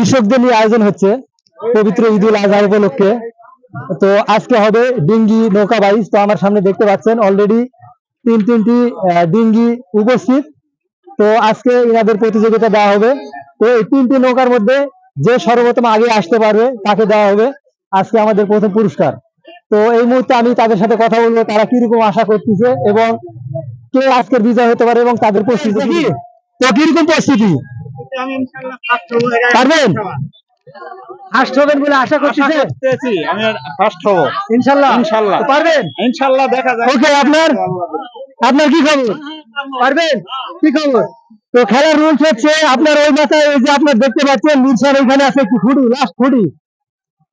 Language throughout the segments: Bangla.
কৃষকদের নিয়ে আয়োজন হচ্ছে পবিত্র ঈদুল আজহা উপলক্ষে। তো আজকে হবে ডিঙ্গি নৌকা বাইচ তো আমার সামনে দেখতে পাচ্ছেন অলরেডি তিন তিনটি ডিঙ্গি উপস্থিত। তো আজকে ইনাদের প্রতিযোগিতা দেওয়া হবে। তো এই তিনটি নৌকার মধ্যে যে সর্বপ্রথম আগে আসতে পারবে তাকে দেওয়া হবে আজকে আমাদের প্রথম পুরস্কার। তো এই মুহূর্তে আমি তাদের সাথে কথা বলব, তারা কীরকম আশা করতেছে এবং কে আজকের বিজয় হতে পারে এবং তাদের প্রস্তুতি কীরকম প্রস্তুতি পারবেন? ফার্স্ট হবেন বলে আশা করতেছে আমি ফার্স্ট হব। ইনশাল্লাহ ইনশাল্লাহ। তো পারবেন? ইনশাল্লাহ দেখা যাক। ওকে আপনার? আপনার কি খবর? পারবেন? কি খবর? তো খেলার রুলস হচ্ছে আপনার ওই মাথায় এই যে আপনার দেখতে পাচ্ছেন মিরসার ওইখানে আছে একটি খুঁটি লাস্ট খুঁটি।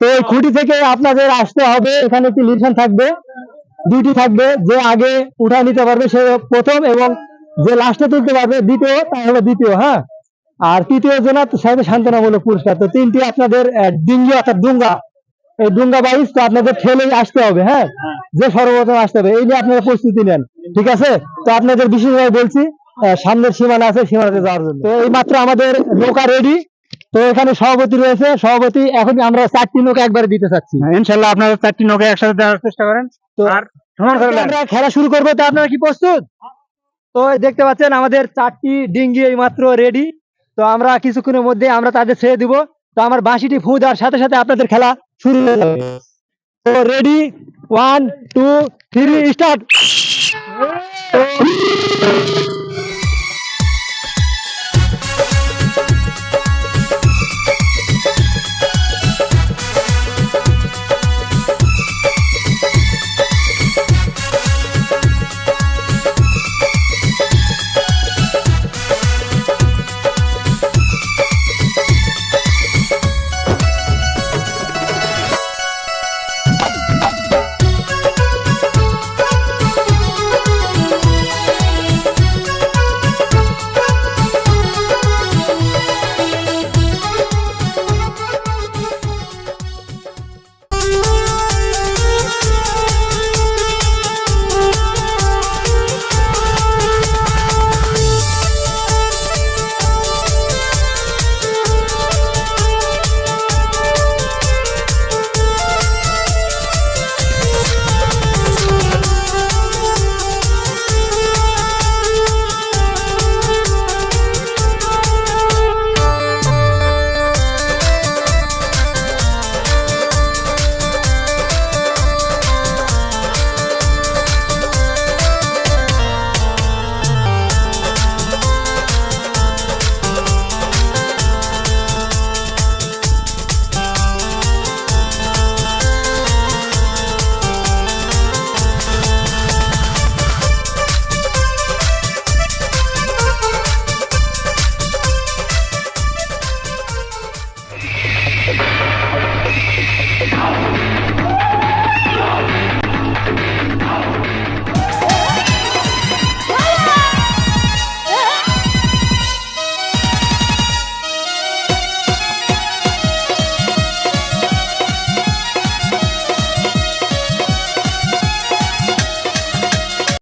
তো এই খুঁটি থেকে আপনাদের আসতে হবে এখানে একটি লিরশন থাকবে দুইটি থাকবে যে আগে উঠা নিতে পারবে সে প্রথম এবং যে লাস্টে তুলতে পারবে দ্বিতীয় তা হলো দ্বিতীয় হ্যাঁ? আর তৃতীয় জন সাহেব সান্ত্বনামূলক পুরস্কার। তো তিনটি আপনাদের ডিঙ্গি অর্থাৎ ডুঙ্গা এই ডুঙ্গা বাইশ তো আপনাদের ঠেলেই আসতে হবে হ্যাঁ? যে সর্বপ্রথম আসতে হবে এই নিয়ে আপনারা প্রস্তুতি নেন ঠিক আছে? তো আপনাদের বিশেষভাবে বলছি সামনের সীমানা আছে সীমানাতে যাওয়ার জন্য। তো এই মাত্র আমাদের নৌকা রেডি তো এখানে সভাপতি রয়েছে সভাপতি এখন আমরা চারটি নৌকা একবারে দিতে চাচ্ছি। ইনশাল্লাহ আপনারা চারটি নৌকা একসাথে দেওয়ার চেষ্টা করেন। তো আর। আমরা খেলা শুরু করব তো আপনারা কি প্রস্তুত? তো দেখতে পাচ্ছেন আমাদের চারটি ডিঙ্গি এই মাত্র রেডি তো আমরা কিছুক্ষণের মধ্যে আমরা তাদের ছেড়ে দিব। তো আমার বাঁশিটি ফু দেওয়ার সাথে সাথে আপনাদের খেলা শুরু হয়ে যাবে। তো ready one two three start